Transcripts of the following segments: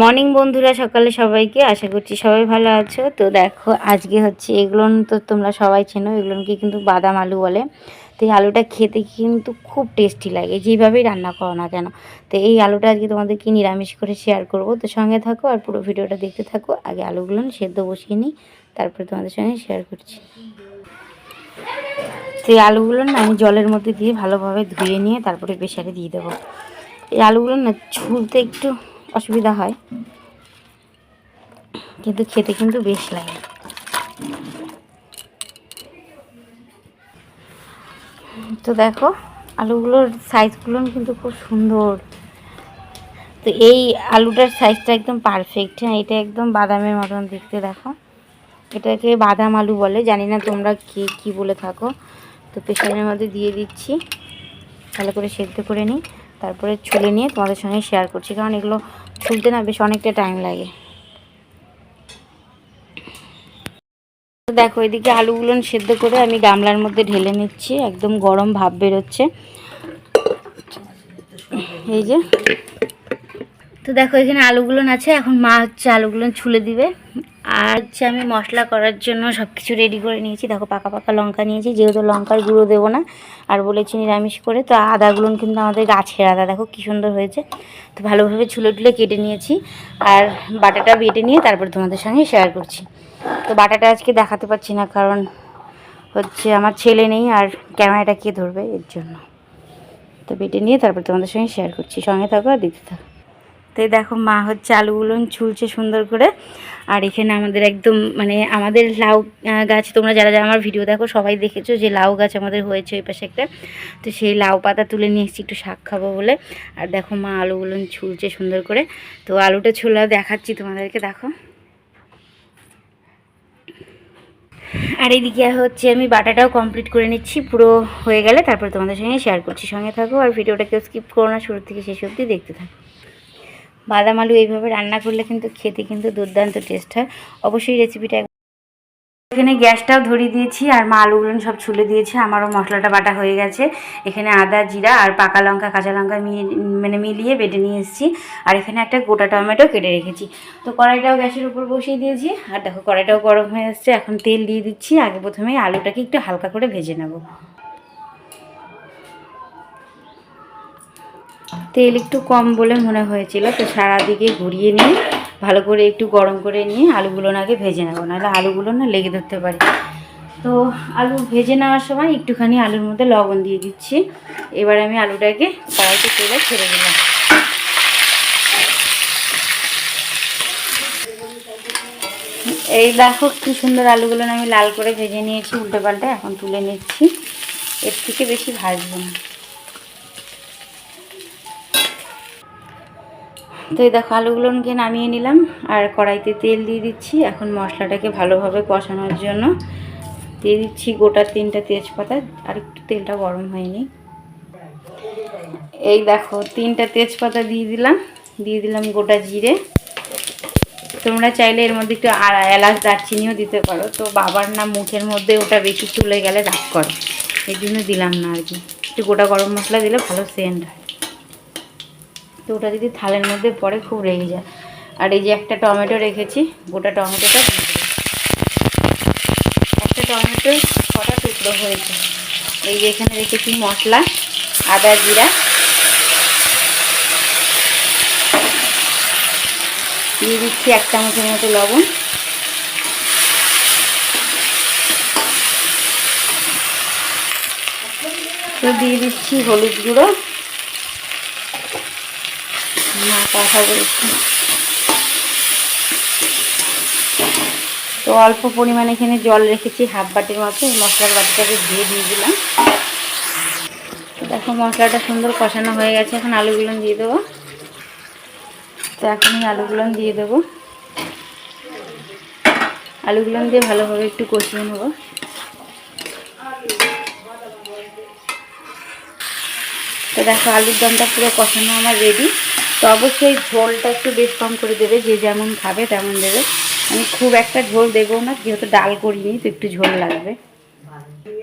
Morning বন্ধুরা, সকালে সবাইকে আশা করছি সবাই ভালো আছো। তো দেখো, আজকে হচ্ছে এগুলো তো তোমরা সবাই চেনো এগুলোকে কিন্তু বাদাম আলু বলে। তো এই আলুটা খেতে কিন্তু খুব টেস্টি লাগে, যেভাবেই রান্না করো না কেন। তো এই আলুটা আজকে তোমাদেরকে নিরামিষ করে শেয়ার করব। তো সঙ্গে থাকো আর পুরো ভিডিওটা দেখতে থাকো। আগে আলুগুলো সেদ্ধ বসিয়ে নিই, তারপরে তোমাদের সঙ্গে শেয়ার করছি। তো এই আলুগুলো না আমি জলের মধ্যে দিয়ে ভালোভাবে ধুয়ে নিয়ে তারপরে প্রেশারে দিয়ে দেবো। এই আলুগুলো না ছুলতে একটু অসুবিধা হয়। কিন্তু খেতে কিন্তু বেশ লাগে। তো দেখো, আলুগুলোর সাইজগুলো কিন্তু খুব সুন্দর। তো এই আলুটার সাইজটা একদম পারফেক্ট হ্যাঁ এটা একদম বাদামের মতন দেখতে, দেখো। এটাকে বাদাম আলু বলে, জানি না তোমরা কে কী বলে থাকো। তো প্রেশারের মধ্যে দিয়ে দিচ্ছি। ভালো করে সেদ্ধ করে নিই। তারপরে ছুলে নিয়ে তোমাদের সঙ্গে শেয়ার করছি, কারণ এগুলো ছুলতে না বেশ অনেকটা টাইম লাগে। দেখো, এদিকে আলুগুলো সেদ্ধ করে আমি গামলার মধ্যে ঢেলে নিচ্ছি, একদম গরম ভাব বেরোচ্ছে। এই যে তো দেখো, এখানে আলুগুলো আছে। এখন মা হচ্ছে আলুগুলো ছুলে দিবে। আর হচ্ছে আমি মশলা করার জন্য সব কিছু রেডি করে নিয়েছি। দেখো, পাকা পাকা লঙ্কা নিয়েছি। যেহেতু লঙ্কার গুঁড়ো দেবো না, আর বলেছি নিরামিষ করে, তো আদাগুলো কিন্তু আমাদের গাছের আদা। দেখো, কী সুন্দর হয়েছে। তো ভালোভাবে ছুলে টুলে কেটে নিয়েছি। আর বাটাটা বেটে নিয়ে তারপর তোমাদের সঙ্গে শেয়ার করছি। তো বাটাটা আজকে দেখাতে পারছি না, কারণ হচ্ছে আমার ছেলে নেই, আর ক্যামেরাটা কে ধরবে এর জন্য। তো বেটে নিয়ে তারপর তোমাদের সঙ্গে শেয়ার করছি। সঙ্গে থাকো আর দিতে থাকো। তো দেখো মা হচ্ছে আলুগুলো ছুলছে সুন্দর করে। আর এখানে আমাদের একদম মানে আমাদের লাউ গাছ, তোমরা যারা যারা আমার ভিডিও দেখো সবাই দেখেছ যে লাউ গাছ আমাদের হয়েছে ওই পাশে একটা। তো সেই লাউ পাতা তুলে নিয়ে এসেছি একটু শাক খাব বলে। আর দেখো মা আলুগুলো ছুলছে সুন্দর করে। তো আলুটা ছোলা দেখাচ্ছি তোমাদেরকে, দেখো। আর এইদিকে হচ্ছে আমি বাটাটাও কমপ্লিট করে নিচ্ছি, পুরো হয়ে গেলে তারপর তোমাদের সঙ্গে শেয়ার করছি। সঙ্গে থাকো আর ভিডিওটা কেউ স্কিপ করো না, শুরু থেকে শেষ অবধি দেখতে থাকো। বাদাম আলু এইভাবে রান্না করলে কিন্তু খেতে কিন্তু দুর্দান্ত টেস্ট হয়। অবশ্যই রেসিপিটা এখানে গ্যাসটাও ধরিয়ে দিয়েছি আর মা আলুগুলো সব ছুলে দিয়েছে। আমারও মশলাটা বাটা হয়ে গেছে। এখানে আদা, জিরা আর পাকা লঙ্কা, কাঁচা লঙ্কা মানে মিলিয়ে বেটে নিয়ে এসেছি। আর এখানে একটা গোটা টমেটো কেটে রেখেছি। তো কড়াইটাও গ্যাসের উপর বসিয়ে দিয়েছি। আর দেখো কড়াইটাও গরম হয়ে আসছে এখন তেল দিয়ে দিচ্ছি। আগে প্রথমে আলুটাকে একটু হালকা করে ভেজে নেব। তেল একটু কম বলে মনে হয়েছিল, তো সারাদিকে ঘুরিয়ে নিয়ে, ভালো করে একটু গরম করে নিয়ে আলুগুলো আগে ভেজে নেব, নাহলে আলুগুলো না লেগে ধরতে পারে। তো আলু ভেজে নেওয়ার সময় একটুখানি আলুর মধ্যে লবণ দিয়ে দিচ্ছি। এবার আমি আলুটাকে কড়াইতে তেলে ছেড়ে দিলাম। এই দেখো কি সুন্দর আলুগুলো আমি লাল করে ভেজে নিয়েছি উল্টে পাল্টে এখন তুলে নিচ্ছি। এর থেকে বেশি ভাজবো না। তো এই দেখো আলুগুলোকে নামিয়ে নিলাম, আর কড়াইতে তেল দিয়ে দিচ্ছি। এখন মশলাটাকে ভালোভাবে কষানোর জন্য দিয়ে দিচ্ছি গোটা তিনটা তেজপাতা, আর একটু তেলটা গরম হয়নি। এই দেখো তিনটা তেজপাতা দিয়ে দিলাম দিয়ে দিলাম গোটা জিরে। তোমরা চাইলে এর মধ্যে একটু এলাচ, দারচিনিও দিতে পারো। তো বাবার না মুখের মধ্যে ওটা বেশি চলে গেলে রাগ করে। এই জন্য দিলাম না আর কি। একটু গোটা গরম মশলা দিলে ভালো সেন্ট হয়। তো ওটা যদি থালের মধ্যে পড়ে, খুব রেগে যায়। আর এই যে একটা টমেটো রেখেছি, গোটা টমেটোটা একটা টমেটো ছটা টুকরো হয়েছে। এই যে এখানে রেখেছি মশলা, আদা জিরা, দিয়ে দিচ্ছি এক চামচের মতো লবণ। তো দিয়ে দিচ্ছি হলুদ গুঁড়ো। মা কথা বলছি তো অল্প পরিমাণে এখানে জল রেখেছি হাফ বাটির মতো। মশলার বাটিটাকে দিয়ে দিয়ে দিলাম। দেখো মশলাটা সুন্দর কষানো হয়ে গেছে। এখন আলুগুলো দিয়ে দেবো। তো এখন এই আলুগুলো দিয়ে দেবো। আলুগুলো দিয়ে ভালোভাবে একটু কষিয়ে নেব। তো দেখো আলুর দমটা পুরো কষানো আমার রেডি তো অবশ্যই ঝোলটা একটু বেশ কম করে দেবে, যে যেমন খাবে তেমন দেবে। আমি খুব একটা ঝোল দেবো না, যেহেতু ডাল করিনি, তো একটু ঝোল লাগবে।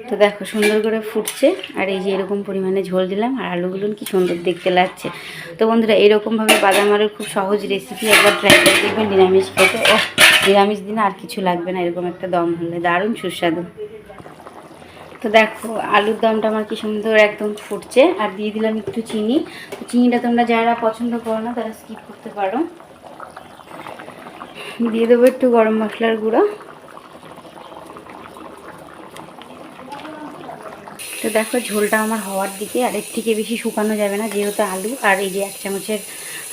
তো দেখো সুন্দর করে ফুটছে, আর এই যে এরকম পরিমাণে ঝোল দিলাম, আর আলুগুলো কি সুন্দর দেখতে লাগছে। তো বন্ধুরা, এরকমভাবে বাদাম আলুর খুব সহজ রেসিপি একবার ট্রাই করে দেখবেন, নিরামিষ খেতে। ও নিরামিষ দিনে আর কিছু লাগবে না, এরকম একটা দম হলে। দারুণ সুস্বাদু। তো দেখো, আলুর দমটা আমার কি সুন্দর একদম ফুটছে। আর দিয়ে দিলাম একটু চিনি। তো চিনিটা তোমরা যারা পছন্দ করো না, তারা স্কিপ করতে পারো। দিয়ে দেবো একটু গরম মশলার গুঁড়ো। তো দেখো, ঝোলটা আমার হওয়ার দিকে, আর এর থেকে বেশি শুকানো যাবে না, যেহেতু আলু। আর এই যে এক চামচের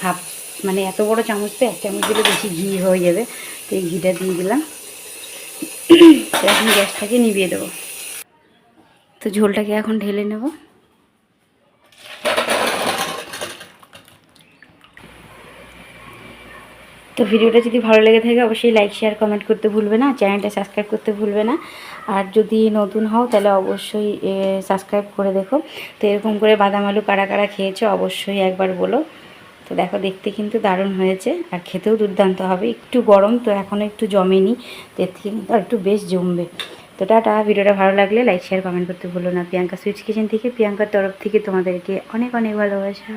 হাফ মানে এত বড় চামচ তো, এক চামচ দিলে বেশি ঘি হয়ে যাবে। তো এই ঘিটা দিয়ে দিলাম। এখন গ্যাসটাকে নিভিয়ে দেবো। তো ঝোলটাকে এখন ঢেলে নেব। তো ভিডিওটা যদি ভালো লেগে থাকে, অবশ্যই লাইক শেয়ার কমেন্ট করতে ভুলবে না। চ্যানেলটা সাবস্ক্রাইব করতে ভুলবে না। আর যদি নতুন হও, তাহলে অবশ্যই সাবস্ক্রাইব করে দেখো। তো এরকম করে বাদাম আলু কারা কারা খেয়েছো, অবশ্যই একবার বলো। তো দেখো, দেখতে কিন্তু দারুণ হয়েছে। আর খেতেও দুর্দান্ত হবে। একটু গরম তো এখনও একটু জমেনি, তো এর থেকে কিন্তু আর একটু বেশ জমবে। তো টাটা, ভিডিওটা ভালো লাগলে লাইক শেয়ার কমেন্ট করতে ভুলো না। প্রিয়াঙ্কা সুইচ কিচেন থেকে, প্রিয়াঙ্কার তরফ থেকে তোমাদেরকে অনেক অনেক ভালোবাসা।